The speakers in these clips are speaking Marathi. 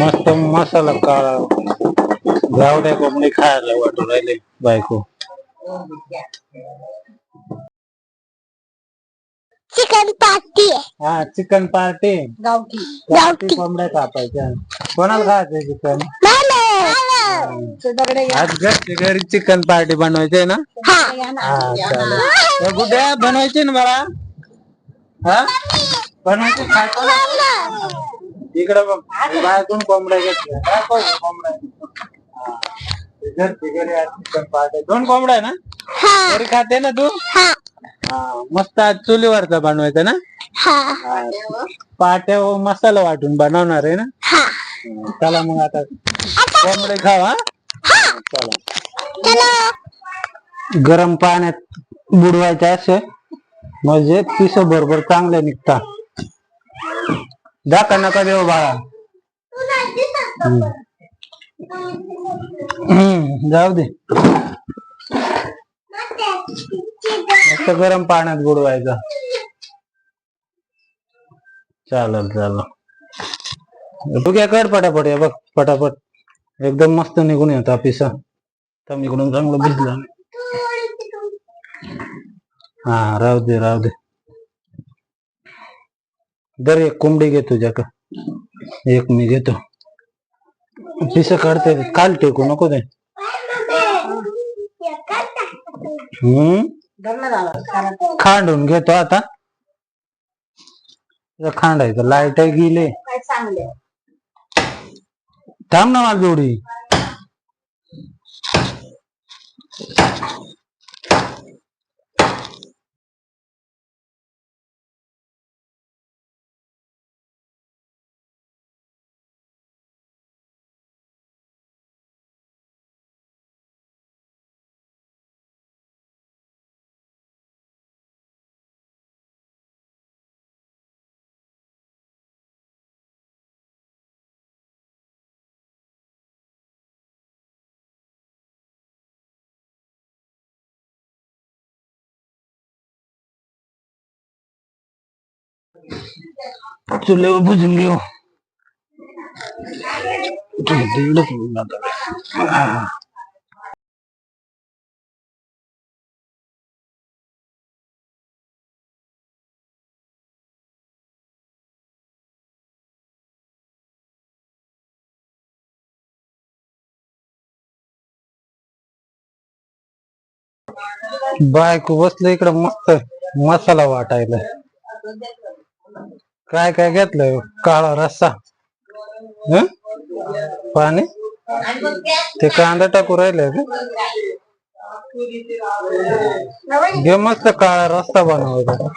मस्त मसाला काळा. गावड्या कोंबडी खायला वाटू राहिले बायको. चिकन पार्टी हा चिकन पार्टी. गावठी. गावठी कोंबड्या कापायच्या. कोणाला खायचं चिकन? आज घरची घरी चिकन पार्टी बनवायची ना? हा. चालेल. गुड्या बनवायची ना मला हा? बनवायची? खायचं? इकडं बायकून कोंबड्या घेतल्या. कोंबड्या? हा. घरी दोन कोंबड्या आहे ना? घरी खाते ना तू? हा. मस्त आज चुलीवरचा बनवायचा ना? हा. पाट्या व मसाला वाटून बनवणार आहे ना? हं, चला मग आता कोंबडे खावा चला. गरम पाण्यात बुडवायचे असे म्हणजे पिस बरोबर चांगले निघता. दाखा नका देऊ बाळा हम्म. जाऊ दे. मस्त गरम पाण्यात बुडवायचा. चालल चाल तू काय कर पटापट या बघ पटापट. एकदम मस्त निघून येतो पिसा. तर इकडून चांगलं भिजलं. हा राहू दे राहू दे. दर एक कोंबडी घे तुझ्याक एक मी घेतो. पिस काढते. काल टेकू नको ते. हम्म? खांडून घेतो आता. खांडायचं. लाईट गेले. थांब ना माझी जोडी. चुलीवर बुजून घेऊ आता. बायको बसलं इकडं मस्त मसाला वाटायला काय काय घेतलंय? काळा रस्सा. हं? पाणी? ते कांदा टाकू राहिले घे मस्त काळा रस्ता बनवायचा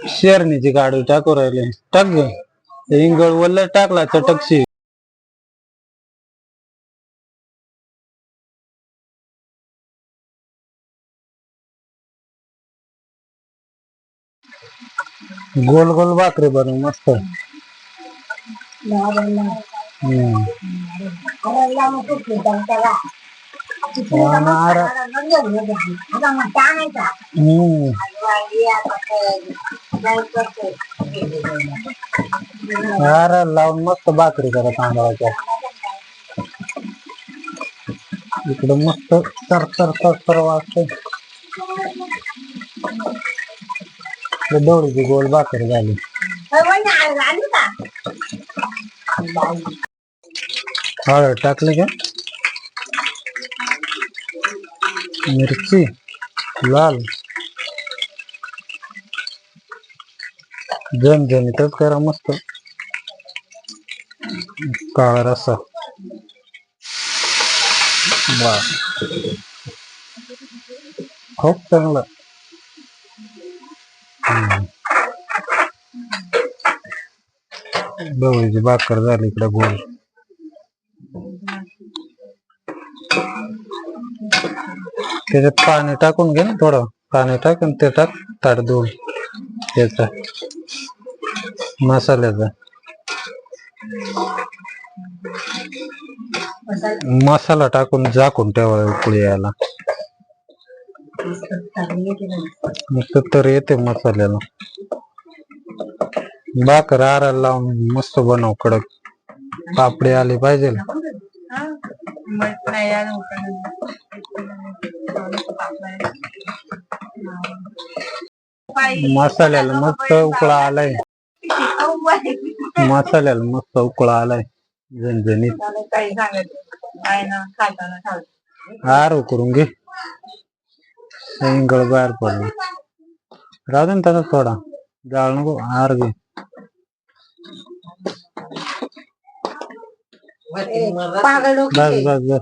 शेरणीची गाडी टाकू राहिले. टाक गे. इंगळ वल्ल टाकला चटकशी. गोल गोल भाकरी बनव मस्त हम्म. हम्म. अरे लावून मस्त भाकरी करा तांदळाच्या इकडं मस्त तर तर तर तर वाजतंय दवडीची गोल भाकरी झाली. हळद टाकले का? मिरची लाल. झणझणीतच करा मस्त. काळा रस्सा. बस. खूप चांगलं. डोळीची भाकर झाली इकडे गोल त्याच्यात पाणी टाकून घे ना थोडं. पाणी टाकून ते टाक ताट दोन त्याचा मसाल्याचा. मसाला टाकून झाकून ठेवा उकळी यायला. मस्त तर येते मसाल्याला. भाकर आराला लावून मस्त बनव कडक. पापडे आले पाहिजे मसाल्याला मस्त उकळा आलाय. मसाल्याला मस्त उकळा आलाय. झणझणीत. काही आर करून घे. शेंगळ बाहेर पडलं. राहू दे ना थोडा. जाळ नको. आर घे पागल बस बस बस.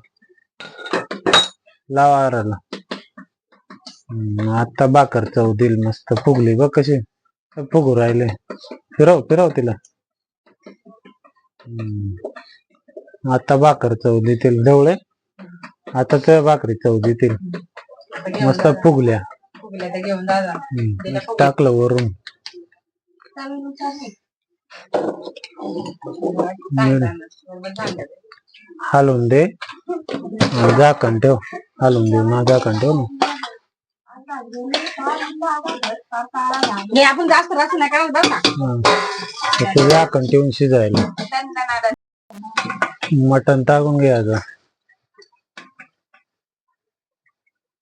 लावा आराला आता बाकर चव दिल मस्त. फुगली बघ कशी. फुगू राहिले. फिरव फिरव तिला. आता बाकर चव देतील ढवळे आता त्या भाकरी चव देतील. मस्त फुगल्या. फुगल्या तर घेऊन दादा हम्म. टाकलं वरून. हलवून दे झाकण ठेव. हलवून देऊ ना झाकण ठेव ना. हे आपण जास्त रस नाही करत बरं का? हा. ते झाकण ठेवून शिजायला. मटण टाकून घ्यायचं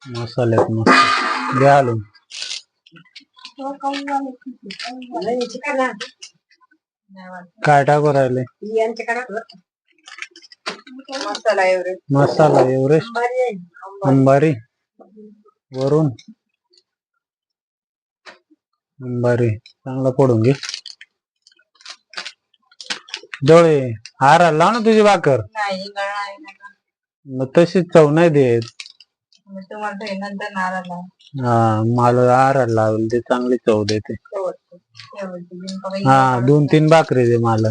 मसाल्यात मस्त. घ्या हलवून काय टाकू राहिले. मसाला एव्हरेस्ट अंबारी वरून. अंबारी चांगला पडून घे. डोळे हारा लाव ना तुझी भाकर. मग तशीच चव नाही देत. हा मला आरा लावल ते चांगली चव देते. हा दोन तीन भाकरी दे मला.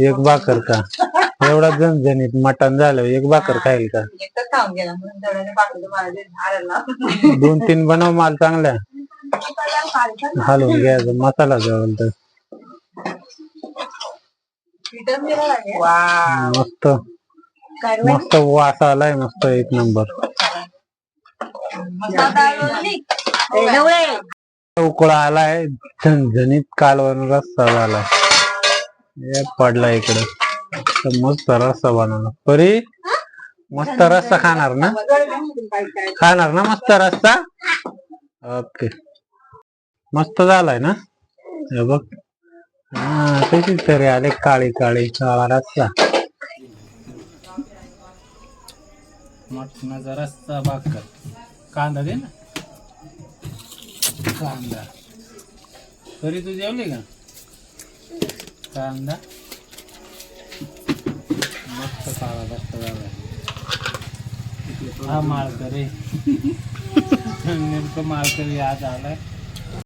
एक भाकर का एवढा झणझणीत मटण झालं एक भाकर खाईल का? दोन तीन बनव माल चांगल्या. हलवून घ्यायचं मसाला जवळ तर. मस्त? मस्त वास आलाय मस्त एक नंबर. उकळा आलाय. झणझणीत कालवण रस्सा झालाय. पडला इकडे. तर मस्त रस्सा बनवला परी मस्त रस्सा खाणार ना? खाणार ना मस्त रस्सा? ओके. मस्त झालाय ना? हे बघ. हा तशीच तरी आले काळी काळी काळा रस्सा. मटणाचा रस्सा भाकर. कांदा दे ना. कांदा तरी तू जेवली का कांदा मस्त काळा रस्ता झाला हा माळकरी नेमकं माळकरी आज आलाय